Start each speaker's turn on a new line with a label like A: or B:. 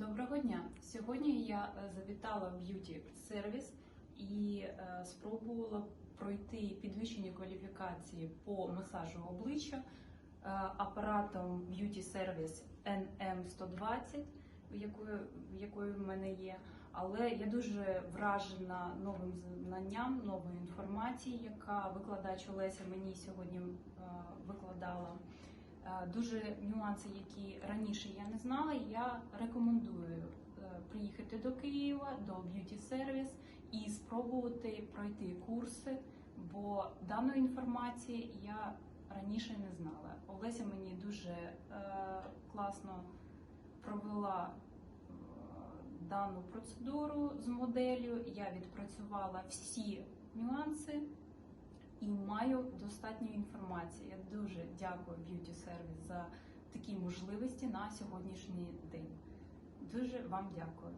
A: Доброго дня! Сьогодні я е, завітала в б'юті сервіс і е, спробувала пройти підвищення кваліфікації по масажу обличчя е, апаратом б'юті сервіс NM120, якою, якою в мене є. Але я дуже вражена новим знанням, новою інформацією, яка викладач Олеся мені сьогодні Дуже нюанси, які раніше я не знала. Я рекомендую е, приїхати до Києва, до б'юті сервіс і спробувати пройти курси, бо даної інформації я раніше не знала. Олеся мені дуже е, класно провела е, дану процедуру з моделлю. Я відпрацювала всі нюанси маю достатньо інформації. Я дуже дякую Beauty Service за такі можливості на сьогоднішній день. Дуже вам дякую.